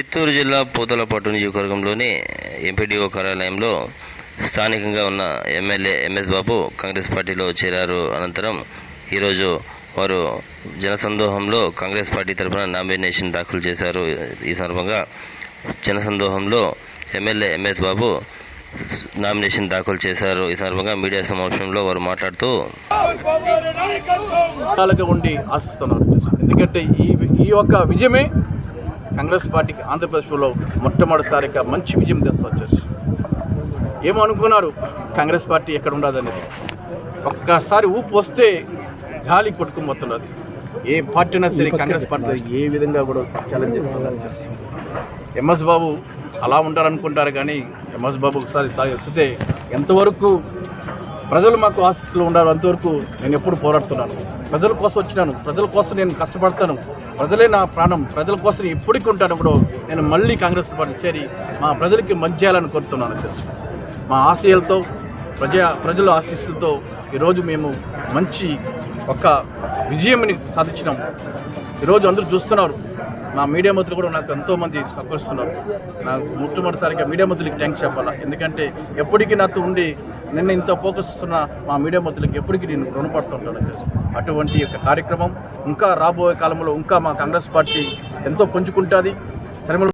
చిత్తూరు జిల్లా పూతలపట్టు నియోజకవర్గంలోని ఎంపీడీఓ కార్యాలయంలో స్థానికంగా ఉన్న ఎమ్మెల్యే ఎంఎస్ బాబు కాంగ్రెస్ పార్టీలో చేరారు. అనంతరం ఈరోజు వారు జనసందోహంలో కాంగ్రెస్ పార్టీ తరఫున నామినేషన్ దాఖలు చేశారు. ఈ సందర్భంగా జనసందోహంలో ఎమ్మెల్యే ఎంఎస్ బాబు నామినేషన్ దాఖలు చేశారు. ఈ సందర్భంగా మీడియా సమావేశంలో వారు మాట్లాడుతూ ఉండి ఆశిస్తున్నారు ఎందుకంటే ఈ ఈ యొక్క విజయమే కాంగ్రెస్ పార్టీకి ఆంధ్రప్రదేశ్లో మొట్టమొదటిసారిగా మంచి విజయం తెస్తూ వచ్చేసి ఏమో అనుకున్నారు? కాంగ్రెస్ పార్టీ ఎక్కడ ఉండదనేది. ఒక్కసారి ఊపు వస్తే గాలి కొట్టుకుపోతున్నది ఏ పార్టీ అయినా సరే కాంగ్రెస్ పార్టీ ఏ విధంగా కూడా ఛాలెంజ్ చేస్తున్నారు ఎంఎస్ బాబు అలా ఉంటారనుకుంటారు కానీ ఎంఎస్ బాబు ఒకసారి స్థాయి వస్తే ఎంతవరకు ప్రజలు మాకు ఆశీస్సులు ఉండాలి. అంతవరకు నేను ఎప్పుడు పోరాడుతున్నాను. ప్రజల కోసం వచ్చినాను. ప్రజల కోసం నేను కష్టపడతాను. ప్రజలే నా ప్రాణం. ప్రజల కోసం ఎప్పటికీ ఉంటాను ఇప్పుడు నేను మళ్ళీ కాంగ్రెస్ పార్టీ చేరి మా ప్రజలకి మంచి చేయాలని కోరుతున్నాను. మా ఆశయాలతో ప్రజా ప్రజల ఆశీస్సులతో ఈరోజు మేము మంచి ఒక విజయంని సాధించినాం ఈరోజు అందరూ చూస్తున్నారు. నా మీడియా మంత్రులు కూడా నాకు ఎంతోమంది సహకరిస్తున్నారు. నాకు మొట్టమొదటిసారిగా మీడియా మంత్రులకి థ్యాంక్స్ చెప్పాలా? ఎందుకంటే ఎప్పటికీ నాతో ఉండి నిన్న ఇంత ఫోకస్ ఉన్న మా మీడియా మంత్రులకి ఎప్పటికీ నేను రుణపడుతుంటాను వచ్చేసి. అటువంటి యొక్క కార్యక్రమం ఇంకా రాబోయే కాలంలో ఇంకా మా కాంగ్రెస్ పార్టీ ఎంతో పుంజుకుంటుంది. శ్రమలు